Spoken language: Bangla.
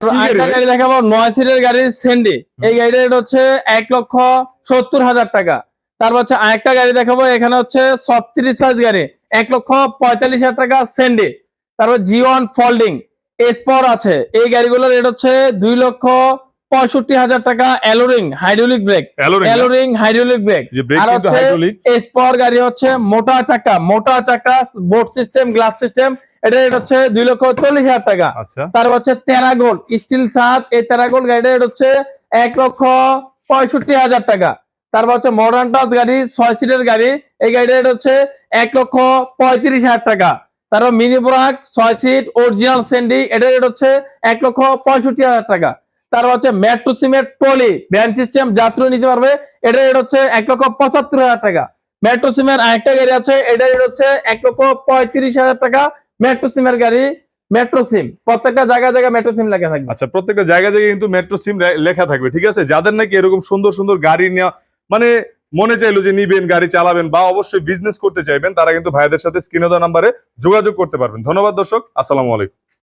গাড়ি? দেখাবো নয় সিটের গাড়ি সেন্ডি এই গাড়ির রেট হচ্ছে এক লক্ষ সত্তর হাজার টাকা। তারপর হচ্ছে আরেকটা গাড়ি দেখাবো এখানে হচ্ছে ছত্রিশ সাইজ গাড়ি। এক লক্ষ পঁয়তাল্লিশ হাজার টাকা সেন্ডি তারপর জি ওয়ান ফোল্ডিং এসপর আছে। এই গাড়িগুলোর রেট হচ্ছে দুই লক্ষ পঁয়ষট্টি হাজার টাকা অ্যালোরিং হাইড্রোলিক ব্রেক? অ্যালোরিং হাইড্রোলিক ব্রেক আর হচ্ছে এসপর গাড়ি হচ্ছে মোটা চাকা। মোটা চাকা বোর্ড সিস্টেম গ্লাস সিস্টেম এটা রেট হচ্ছে দুই লক্ষ চল্লিশ হাজার টাকা। আচ্ছা। তারপর হচ্ছে তেরাগোল স্টিল সাত এই তেরাগোল গাড়িটা রেট হচ্ছে এক লক্ষ পঁয়ষট্টি হাজার টাকা। তারপর হচ্ছে মডার্ন টাচ গাড়ি ছয় সিটের গাড়ি এই রেট হচ্ছে এক লক্ষ পঁয়ত্রিশ হাজার টাকা। তারপর মিনি ব্রাক ছয় সিট অরিজিনাল রেট হচ্ছে এক লক্ষ পঁয়ষট্টি হাজার টাকা। তারপর হচ্ছে মেট্রো সিমের ভ্যান সিস্টেম যাত্রী নিতে পারবে এটা রেট হচ্ছে এক লক্ষ পঁচাত্তর হাজার টাকা। মেট্রো সিমের আরেকটা গাড়ি আছে এটা রেট হচ্ছে এক লক্ষ পঁয়ত্রিশ হাজার টাকা। মেট্রো সিমের গাড়ি মেট্রো সিম প্রত্যেকটা জায়গায় জায়গায় মেট্রো সিম লেখা থাকবে। আচ্ছা প্রত্যেকটা জায়গায় জায়গায় কিন্তু মেট্রো সিম লেখা থাকবে, ঠিক আছে? যাদের নাকি এরকম সুন্দর সুন্দর গাড়ি নেওয়া মানে মনে চাইলো যে নিবেন, গাড়ি চালাবেন বা অবশ্যই বিজনেস করতে চাইবেন, তারা কিন্তু ভাইদের সাথে স্ক্রিনে দেওয়া নাম্বারে যোগাযোগ করতে পারবেন। ধন্যবাদ দর্শক, আসসালামু আলাইকুম।